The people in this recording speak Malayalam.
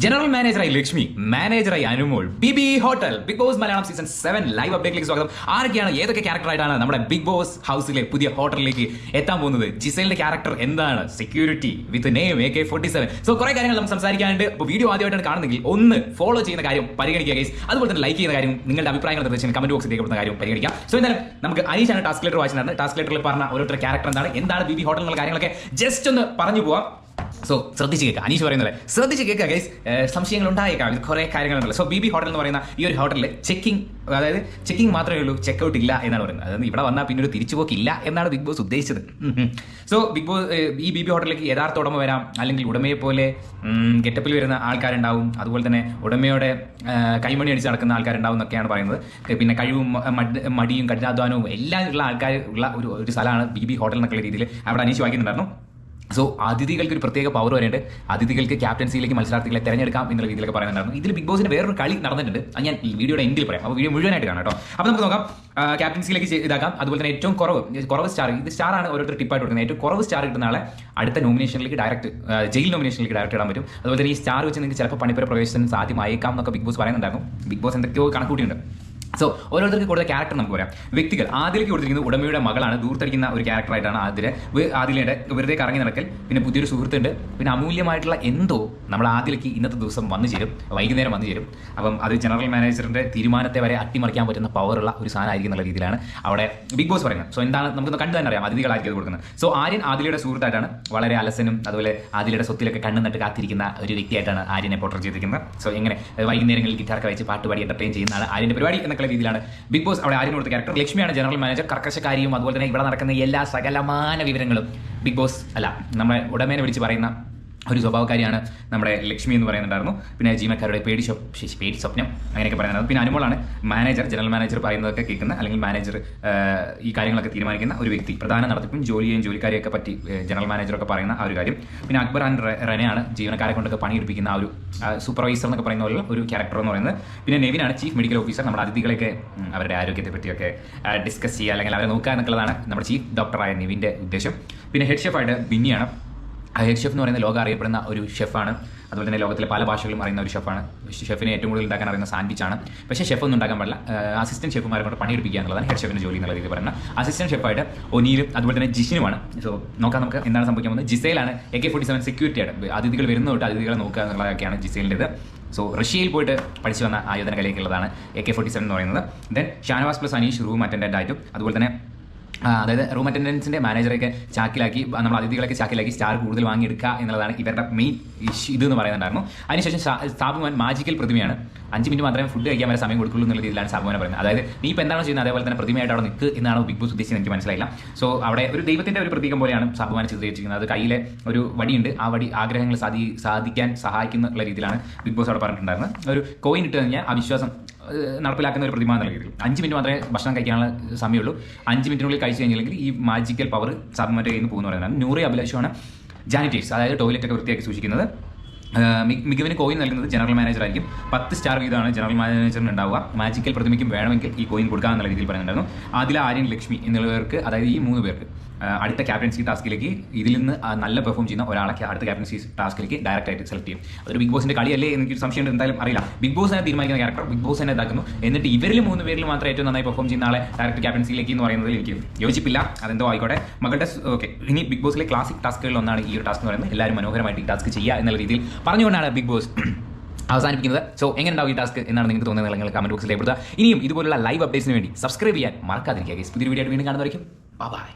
ജനറൽ മാനേജറായി Lakshmi മാനേജറായി Anumol B B hotel Big Boss Malayalam season seven live അപ്ഡേറ്റിലേക്ക് സ്വാഗതം. ആരൊക്കെയാണ് ഏതൊക്കെ ക്യാരക്ടറായിട്ടാണ് നമ്മുടെ ബിഗ് ബോസ് ഹൗസിലെ പുതിയ ഹോട്ടലിലേക്ക് എത്താൻ പോകുന്നത്? ജിസലിന്റെ ക്യാരക്ടർ എന്താണ്? Security with name A K forty seven so കുറെ കാര്യങ്ങൾ നമുക്ക് സംസാരിക്കാനുണ്ട്. അപ്പോൾ വീഡിയോ ആദ്യമായിട്ടാണ് കാണുന്നെങ്കിൽ ഒന്ന് ഫോളോ ചെയ്യുന്ന കാര്യം പരിഗണിക്കുക ഗൈസ് അതുപോലെ തന്നെ ലൈക്ക് ചെയ്യുന്ന കാര്യം നിങ്ങളുടെ അഭിപ്രായങ്ങൾ നിർദ്ദേശം കമന്റ് ബോക്സിൽ രേഖപ്പെടുന്ന കാര്യം പരിഗണിക്കാം. സോ എന്തായാലും നമുക്ക് അനീഷാണ് ടാസ്ക് ലെറ്റർ വായിച്ചിട്ടുണ്ടായിരുന്നത്. ടാസ്ക് ലെറ്ററിൽ പറഞ്ഞ ഓരോരുത്തർ ക്യാരക്ടർ എന്താണ്? എന്താണ് ബി ബി ഹോട്ടൽ കാര്യങ്ങളൊക്കെ? ജസ്റ്റ് ഒന്ന് പറഞ്ഞു പോവാം. സോ ശ്രദ്ധിച്ച് കേൾക്കുക. അനീഷ് പറയുന്നത് ശ്രദ്ധിച്ച് കേൾക്കുക ഗൈസ് സംശയങ്ങൾ ഉണ്ടായേക്കാം കുറേ കാര്യങ്ങളുണ്ടല്ലോ. സോ ബി ബി ഹോട്ടൽ എന്ന് പറയുന്ന ഈ ഒരു ഹോട്ടലിൽ ചെക്കിംഗ് അതായത് ചെക്കിംഗ് മാത്രമേ ഉള്ളൂ ചെക്ക് ഔട്ട് ഇല്ല എന്നാണ് പറയുന്നത്. അതായത് ഇവിടെ വന്നാൽ പിന്നെ ഒരു തിരിച്ചുപോക്കില്ല എന്നാണ് ബിഗ് ബോസ് ഉദ്ദേശിച്ചത്. സോ ബിഗ് ബോസ് ഈ ബി ബി ഹോട്ടലിലേക്ക് യഥാർത്ഥ ഉടമ വരാം. അല്ലെങ്കിൽ ഉടമയെ പോലെ ഗെറ്റപ്പിൽ വരുന്ന ആൾക്കാരുണ്ടാവും. അതുപോലെ തന്നെ ഉടമയുടെ കൈമണി അടിച്ച് നടക്കുന്ന ആൾക്കാരുണ്ടാവും എന്നൊക്കെയാണ് പറയുന്നത്. പിന്നെ കഴിവും മടിയും കഠിനാധ്വാനവും എല്ലാം ഉള്ള ആൾക്കാർ ഉള്ള ഒരു ഒരു സ്ഥലമാണ് ബി ബി ഹോട്ടൽ എന്നൊക്കെയുള്ള രീതിയിൽ അവിടെ അനീഷ് വായിക്കുന്നുണ്ടായിരുന്നു. സോ അതിഥികൾക്ക് ഒരു പ്രത്യേക പവർ വരേണ്ട അതിഥികൾക്ക് ക്യാപ്റ്റൻസിയിലേക്ക് മത്സരാർത്ഥികളെ തെരഞ്ഞെടുക്കാം എന്നുള്ള രീതിയിലൊക്കെ പറയുന്നുണ്ടായിരുന്നു. ഇതിൽ ബിഗ് ബോസിന്റെ വേറൊരു കളി നടന്നിട്ടുണ്ട്. അത് ഞാൻ വീഡിയോയുടെ എൻഡിൽ പറയാം. അപ്പോൾ വീഡിയോ മുഴുവനായിട്ട് കാണാം കേട്ടോ. അപ്പോൾ നമുക്ക് നോക്കാം. ക്യാപ്റ്റൻസിയിലേക്ക് ഇതാക്കാം. അതുപോലെ തന്നെ ഏറ്റവും കുറവ് കുറവ് സ്റ്റാർ ഇത് സ്റ്റാർ ആണ് ഓരോരുത്തർ ടിപ്പായിട്ട് കൊടുക്കുന്നത്. ഏറ്റവും കുറവ് സ്റ്റാർ കിട്ടുന്ന ആളെ അടുത്ത നോമിനേഷനിലേക്ക് ഡയറക്റ്റ് ജയിൽ നോമിനേഷനിലേക്ക് ഡയറക്റ്റ് ഇടാൻ പറ്റും. അതുപോലെ തന്നെ ഈ സ്റ്റാർ വെച്ച് നിങ്ങൾക്ക് ചിലപ്പോൾ പണിപ്പുര പ്രവേശനം സാധ്യമായേക്കാം എന്നൊക്കെ ബിഗ് ബോസ് പറയുന്നുണ്ടായിരുന്നു. ബിഗ് ബോസ് എന്തൊക്കെയോ കണക്കൂട്ടിയിട്ടുണ്ട് സോ ഓരോരുത്തർക്ക് കൊടുത്ത ക്യാരക്ടർ നമുക്ക് പറയാം. വ്യക്തികൾ. ആദിലേക്ക് കൊടുത്തിരിക്കുന്നത് ഉടമയുടെ മകളാണ്. ദൂർത്തടിക്കുന്ന ഒരു ക്യാരക്ടറായിട്ടാണ് ആദിലെ. ആദിലയുടെ വെറുതെ കറങ്ങി നടക്കൽ. പിന്നെ പുതിയൊരു സുഹൃത്തുണ്ട്. പിന്നെ അമൂല്യമായിട്ടുള്ള എന്തോ നമ്മൾ ആദിലേക്ക് ഇന്നത്തെ ദിവസം വന്നു ചേരും. വൈകുന്നേരം വന്നു ചേരും. അപ്പം അത് ജനറൽ മാനേജറിന്റെ തീരുമാനത്തെ വരെ അട്ടിമറിക്കാൻ പറ്റുന്ന പവറുള്ള ഒരു സാധനമായിരിക്കും എന്നുള്ള രീതിയിലാണ് അവിടെ ബിഗ് ബോസ് പറയുന്നത്. സോ എന്താണ് നമുക്ക് കണ്ടു തന്നെ അറിയാം അതിഥികളായിരിക്കും അത് കൊടുക്കുന്നത്. സോ ആര്യൻ ആദിലയുടെ സുഹൃത്തായിട്ടാണ് വളരെ അലസനും അതുപോലെ ആദിലയുടെ സ്വത്തിലൊക്കെ കണ്ണു നട്ട് കാത്തിരിക്കുന്ന ഒരു വ്യക്തിയായിട്ടാണ് ആര്യനെ പോട്ടർ ചെയ്തിരിക്കുന്നത്. സോ എങ്ങനെ? വൈകുന്നേരങ്ങളിൽ ഗിറ്റാർക്ക് വെച്ച് പാട്ട് പാടി എന്റർടൈൻ ചെയ്യുന്നതാണ് ആര്യന്റെ പരിപാടി എന്നൊക്കെ രീതിയിലാണ്. ബിഗ് ബോസ് അവിടെ ആരും കൊടുത്ത ക്യാരക്ടർ ലക്ഷ്മിയാണ് ജനറൽ മാനേജർ കർക്കശക്കാരിയും അതുപോലെ തന്നെ ഇവിടെ നടക്കുന്ന എല്ലാ സകലമാന വിവരങ്ങളും. ബിഗ് ബോസ് അല്ല നമ്മളെ ഉടമേനെ വിളിച്ച് പറയുന്ന ഒരു സ്വഭാവക്കാരിയാണ് നമ്മുടെ ലക്ഷ്മി എന്ന് പറയുന്നുണ്ടായിരുന്നു. പിന്നെ ജീവനക്കാരുടെ പേടി സ്വപ്നം പേടി സ്വപ്നം അങ്ങനെയൊക്കെ പറയുന്നത് പിന്നെ അനുമോളാണ് മാനേജർ ജനറൽ മാനേജർ പറയുന്നതൊക്കെ കേൾക്കുന്ന അല്ലെങ്കിൽ മാനേജർ ഈ കാര്യങ്ങളൊക്കെ തീരുമാനിക്കുന്ന ഒരു വ്യക്തി. പ്രധാന നടത്തിപ്പും ജോലിയെയും ജോലിക്കാരെയൊക്കെ പറ്റി ജനറൽ മാനേജറൊക്കെ പറയുന്ന ആ ഒരു കാര്യം. പിന്നെ അക്ബർ ആൻഡ് റെനയാണ് ജീവനക്കാരെ കൊണ്ടൊക്കെ പണിയെടുപ്പിക്കുന്ന ആ ഒരു സൂപ്പർവൈസർ എന്നൊക്കെ പറയുന്ന പോലെ ഒരു ക്യാരക്ടർ എന്ന് പറയുന്നത്. പിന്നെ നെവിനാണ് ചീഫ് മെഡിക്കൽ ഓഫീസർ നമ്മുടെ അതിഥികളെയൊക്കെ അവരുടെ ആരോഗ്യത്തെ പറ്റിയൊക്കെ ഡിസ്കസ് ചെയ്യുക അല്ലെങ്കിൽ അവരെ നോക്കുക എന്നുള്ളതാണ് നമ്മുടെ ചീഫ് ഡോക്ടറായ നെവിന്റെ ഉദ്ദേശം. പിന്നെ ഹെഡ് ഷെഫായിട്ട് ബിന്നിയാണ്. ഹെഡ് ഷെഫ് എന്ന് പറയുന്ന ലോകം അറിയപ്പെടുന്ന ഒരു ഷെഫാണ്. അതുപോലെ തന്നെ ലോകത്തിലെ പല ഭാഷകളും അറിയുന്ന ഒരു ഷെഫാണ്. ഷെഫിനെ ഏറ്റവും കൂടുതൽ ഉണ്ടാക്കാൻ അറിയുന്ന സാൻഡ്വിച്ചാണ് പക്ഷേ ഷെഫ് ഒന്നും ഉണ്ടാക്കാൻ പാടില്ല. അസിസ്റ്റന്റ് ഷെഫുമാരെ കൊണ്ട് പണിയെടുപ്പിക്കുക എന്നുള്ളതാണ് ഹെഡ് ഷെഫിന്റെ ജോലി എന്നുള്ള രീതിയിൽ പറയുന്നത്. അസിസ്റ്റന്റ് ഷെഫായിട്ട് ഒനീലും അതുപോലെ തന്നെ ജിഷിനുമാണ്. സോ നോക്കാം നമുക്ക് എന്താണ് സംഭവിക്കാൻ പോകുന്നത്. ജിസയിലാണ് A K forty seven security ആയിട്ട് അതിഥികൾ വരുന്ന തൊട്ട് അതിഥികളെ നോക്കുക എന്നുള്ളതൊക്കെയാണ് ജിസയിലിന്റെ സോ റഷ്യയിൽ പോയിട്ട് പഠിച്ചു വന്ന ആയോധന കലയ്ക്കുള്ളതാണ് എ കെ ഫോർട്ടി സെവൻ എന്ന് പറയുന്നത്. Then Shanavas plus Aneesh room attendant ആയിട്ടും അതുപോലെ തന്നെ അതായത് റൂം അറ്റൻഡൻസിന്റെ മാനേജറൊക്കെ ചാക്കിലാക്കി നമ്മൾ അതിഥികളൊക്കെ ചാക്കിലാക്കി സ്റ്റാർ കൂടുതൽ വാങ്ങിയെടുക്കുക എന്നുള്ളതാണ് ഇവരുടെ മെയിൻ ഇത് എന്ന് പറയുന്നുണ്ടായിരുന്നു. അതിനുശേഷം സ്ഥാപകൻ മാജിക്കൽ പ്രതിമയാണ് അഞ്ച് മിനിറ്റ് മാത്രമേ ഫുഡ് കഴിക്കാൻ വരെ സമയം കൊടുക്കുള്ളൂ എന്നുള്ള രീതിയിലാണ് സംഭവം പറയുന്നത്. അതായത് നീ ഇപ്പോൾ എന്താണ് ചെയ്യുന്നത്? അതേപോലെ തന്നെ പ്രതിമയായിട്ട് അവിടെ നിൽക്കുക എന്നാണ് ബിഗ് ബോസ് ഉദ്ദേശിച്ചത് എനിക്ക് മനസ്സിലായില്ല. സോ അവിടെ ഒരു ദൈവത്തിന്റെ ഒരു പ്രതീകം പോലെയാണ് സംഭവം ചിത്രീകരിച്ചിരിക്കുന്നത്. അത് കയ്യിലെ ഒരു വടിയുണ്ട്. ആ വടി ആഗ്രഹങ്ങൾ സാധി സാധിക്കാൻ സഹായിക്കുന്ന രീതിയിലാണ് ബിഗ് ബോസ് അവിടെ പറഞ്ഞിട്ടുണ്ടായിരുന്നത്. ഒരു കോയിൻ ഇട്ട് കഴിഞ്ഞാൽ ആ വിശ്വാസം നടപ്പിലാക്കുന്ന ഒരു പ്രതിമ എന്നുള്ള രീതിയിൽ. അഞ്ച് മിനിറ്റ് മാത്രമേ ഭക്ഷണം കഴിക്കാനുള്ള സമയമുള്ളൂ. അഞ്ച് മിനിറ്റിനുള്ളിൽ കഴിച്ചു കഴിഞ്ഞില്ലെങ്കിൽ ഈ മാജിക്കൽ പവർ സാബുമാന്റെ കയ്യിൽ നിന്ന് പോകുന്നു പറയുന്നത് നൂറി അഭിലാഷമാണ് ജാനിറ്റേഴ്സ് അതായത് ടോയ്ലറ്റ് ഒക്കെ വൃത്തിയാക്കി സൂക്ഷിക്കുന്നത്. മികവിന് കോയിൻ നൽകുന്നത് ജനറൽ മാനേജർ ആയിരിക്കും. പത്ത് സ്റ്റാർ വീതമാണ് ജനറൽ മാനേജറിന് ഉണ്ടാവുക. മാജിക്കൽ പ്രതിമയ്ക്കും വേണമെങ്കിൽ ഈ കോയിൻ കൊടുക്കാമെന്നുള്ള രീതിയിൽ പറയുന്നുണ്ടായിരുന്നു. ആദില ആര്യൻ ലക്ഷ്മി എന്നുള്ളവർക്ക് അതായത് ഈ മൂന്ന് പേർക്ക് അടുത്ത ക്യാപ്റ്റൻസി ടാസ്കിലേക്ക് ഇതിൽ നിന്ന് നല്ല പെർഫോം ചെയ്യുന്ന ഒരാളെ അടുത്ത ക്യാപ്റ്റൻസി ടാസ്കിലേക്ക് ഡയറക്റ്റ് ആയിട്ട് സെലക്ട് ചെയ്യും. അതൊരു ബിഗ് ബോസിന്റെ കളിയല്ലേ എനിക്ക് സംശയം എന്തായാലും അറിയില്ല. ബിഗ് ബോസ് തന്നെ തീരുമാനിക്കുന്ന ക്യാരക്ടർ ബിഗ് ബോസ് തന്നെ ഇതാക്കുന്നു. എന്നിട്ട് ഇവരിൽ മൂന്ന് പേരിൽ മാത്രം ഏറ്റവും നന്നായി പെർഫോം ചെയ്യുന്ന ആളെ ഡയറക്റ്റ് ക്യാപ്റ്റൻസിയിലേക്ക് എന്ന് പറയുന്നതിൽ എനിക്ക് യോജിപ്പില്ല. അതെന്തോ ആയിക്കോട്ടെ. മകളുടെ ഓക്കെ ഇനി ബിഗ് ബോസിലെ ക്ലാസിക് ടാസ്കുകളിൽ ഒന്നാണ് ഈ ഒരു ടാസ്ക് എന്ന് പറയുന്നത്. എല്ലാവരും മനോഹരമായിട്ട് ഈ ടാസ്ക് ചെയ്യുക എന്നുള്ള രീതിയിൽ പറഞ്ഞുകൊണ്ടാണ് ബിഗ് ബോസ് അവസാനിപ്പിക്കുന്നത്. സോ എങ്ങനെ ഉണ്ടാവും ഈ ടാസ്ക് എന്നാണ് നിങ്ങൾക്ക് തോന്നുന്നത് നിങ്ങൾ കമന്റ് ബോക്സിൽ രേഖപ്പെടുത്തുക. ഇനിയും ഇതുപോലുള്ള ലൈവ് അപ്ഡേറ്റ്സിന് വേണ്ടി സബ്സ്ക്രൈബ് ചെയ്യാൻ മറക്കാതിരിക്കുക. പുതിയൊരു വീഡിയോ ആയിട്ട് വീണ്ടും കാണുന്നതായിരിക്കും ബൈ